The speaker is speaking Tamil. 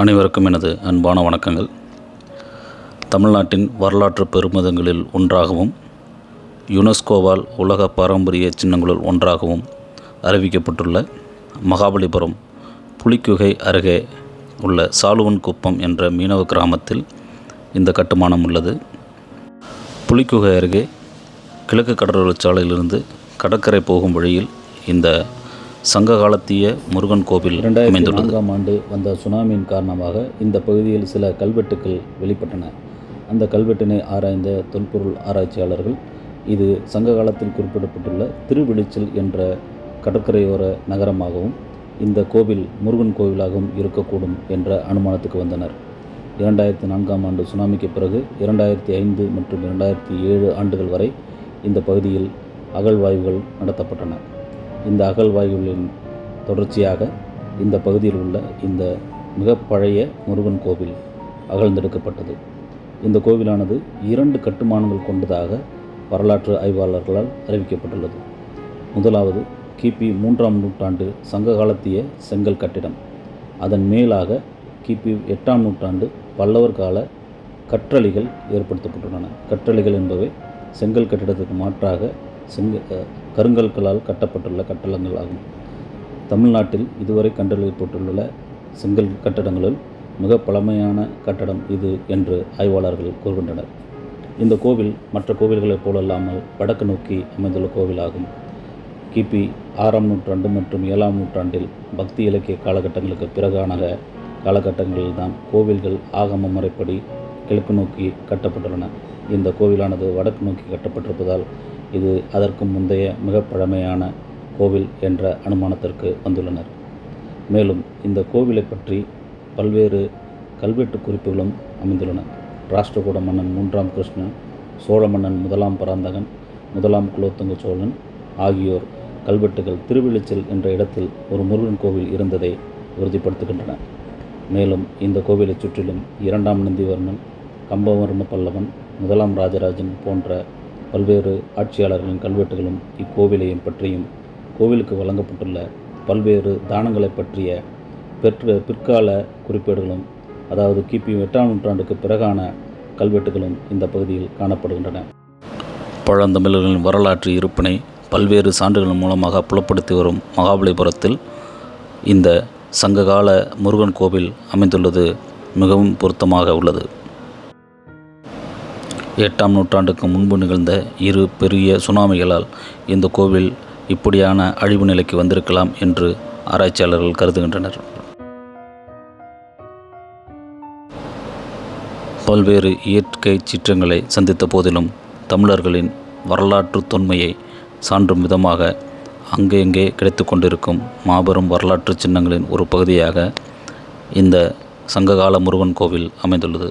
அனைவருக்கும் எனது அன்பான வணக்கங்கள். தமிழ்நாட்டின் வரலாற்று பெருமிதங்களில் ஒன்றாகவும் யுனெஸ்கோவால் உலக பாரம்பரிய சின்னங்களுள் ஒன்றாகவும் அறிவிக்கப்பட்டுள்ள மகாபலிபுரம் புலிக்குகை அருகே உள்ள சாலுவன் குப்பம் என்ற மீனவ கிராமத்தில் இந்த கட்டுமானம் உள்ளது. புலிக்குகை அருகே கிழக்கு கடற்கரை சாலையிலிருந்து கடற்கரை போகும் வழியில் இந்த சங்க காலத்திய முருகன் கோவில் அமைந்துள்ளது. நான்காம் ஆண்டு வந்த சுனாமியின் காரணமாக இந்த பகுதியில் சில கல்வெட்டுக்கள் வெளிப்பட்டன. அந்த கல்வெட்டினை ஆராய்ந்த தொல்பொருள் ஆராய்ச்சியாளர்கள் இது சங்க காலத்தில் குறிப்பிடப்பட்டுள்ள திருவிழிச்சல் என்ற கடற்கரையோர நகரமாகவும் இந்த கோவில் முருகன் கோவிலாகவும் இருக்கக்கூடும் என்ற அனுமானத்துக்கு வந்தனர். இரண்டாயிரத்தி நான்காம் ஆண்டு சுனாமிக்கு பிறகு இரண்டாயிரத்தி ஐந்து மற்றும் இரண்டாயிரத்தி ஏழு ஆண்டுகள் வரை இந்த பகுதியில் அகழ்வாய்வுகள் நடத்தப்பட்டன. இந்த அகழ்வாய்வுகளின் தொடர்ச்சியாக இந்த பகுதியில் உள்ள இந்த மிக பழைய முருகன் கோவில் அகழ்ந்தெடுக்கப்பட்டது. இந்த கோவிலானது இரண்டு கட்டுமானங்கள் கொண்டதாக வரலாற்று ஆய்வாளர்களால் அறிவிக்கப்பட்டுள்ளது. முதலாவது கிபி மூன்றாம் நூற்றாண்டு சங்க காலத்திய செங்கல் கட்டிடம். அதன் மேலாக கிபி எட்டாம் நூற்றாண்டு பல்லவர் கால கற்றளிகள் ஏற்படுத்தப்பட்டுள்ளன. கற்றளிகள் என்பவை செங்கல் கட்டிடத்துக்கு மாற்றாக செங்க கருங்கற்களால் கட்டப்பட்டுள்ள கட்டடங்கள் ஆகும். தமிழ்நாட்டில் இதுவரை கண்டறியப்பட்டுள்ள செங்கல் கட்டடங்களில் மிக பழமையான கட்டடம் இது என்று ஆய்வாளர்கள் கூறுகின்றனர். இந்த கோவில் மற்ற கோவில்களைப் போலல்லாமல் வடக்கு நோக்கி அமைந்துள்ள கோவிலாகும். கிபி ஆறாம் நூற்றாண்டு மற்றும் ஏழாம் நூற்றாண்டில் பக்தி இலக்கிய காலகட்டங்களுக்கு பிறகான காலகட்டங்களில்தான் கோவில்கள் ஆகம முறைப்படி கிழக்கு நோக்கி கட்டப்பட்டுள்ளன. இந்த கோவிலானது வடக்கு நோக்கி கட்டப்பட்டிருப்பதால் இது அதற்கு முந்தைய மிக பழமையான கோவில் என்ற அனுமானத்திற்கு வந்துள்ளனர். மேலும் இந்த கோவிலை பற்றி பல்வேறு கல்வெட்டு குறிப்புகளும் அமைந்துள்ளன. ராஷ்டிரகூட மன்னன் மூன்றாம் கிருஷ்ணன் சோழ மன்னன் முதலாம் பராந்தகன் முதலாம் குலோத்துங்க சோழன் ஆகியோர் கல்வெட்டுகள் திருவிழிச்சல் என்ற இடத்தில் ஒரு முருகன் கோவில் இருந்ததை உறுதிப்படுத்துகின்றன. மேலும் இந்த கோவிலைச் சுற்றிலும் இரண்டாம் நந்திவர்மன் கம்பவர்ம பல்லவன் முதலாம் ராஜராஜன் போன்ற பல்வேறு ஆட்சியாளர்களின் கல்வெட்டுகளும் இக்கோவிலையும் பற்றியும் கோவிலுக்கு வழங்கப்பட்டுள்ள பல்வேறு தானங்களைப் பற்றிய பெற்ற பிற்கால குறிப்பேடுகளும் அதாவது கிபி எட்டாம் நூற்றாண்டுக்கு பிறகான கல்வெட்டுகளும் இந்த பகுதியில் காணப்படுகின்றன. பழந்தமிழர்களின் வரலாற்று இருப்பினை பல்வேறு சான்றுகள் மூலமாக புலப்படுத்தி வரும் மகாபலிபுரத்தில் இந்த சங்ககால முருகன் கோவில் அமைந்துள்ளது மிகவும் பொருத்தமாக உள்ளது. எட்டாம் நூற்றாண்டுக்கு முன்பு நிகழ்ந்த இரு பெரிய சுனாமிகளால் இந்த கோவில் இப்படியான அழிவு நிலைக்கு வந்திருக்கலாம் என்று ஆராய்ச்சியாளர்கள் கருதுகின்றனர். பல்வேறு இயற்கை சீற்றங்களை சந்தித்த போதிலும் தமிழர்களின் வரலாற்று தொன்மையை சான்றும் விதமாக அங்கெங்கே கிடைத்து கொண்டிருக்கும் மாபெரும் வரலாற்று சின்னங்களின் ஒரு பகுதியாக இந்த சங்ககால முருகன் கோவில் அமைந்துள்ளது.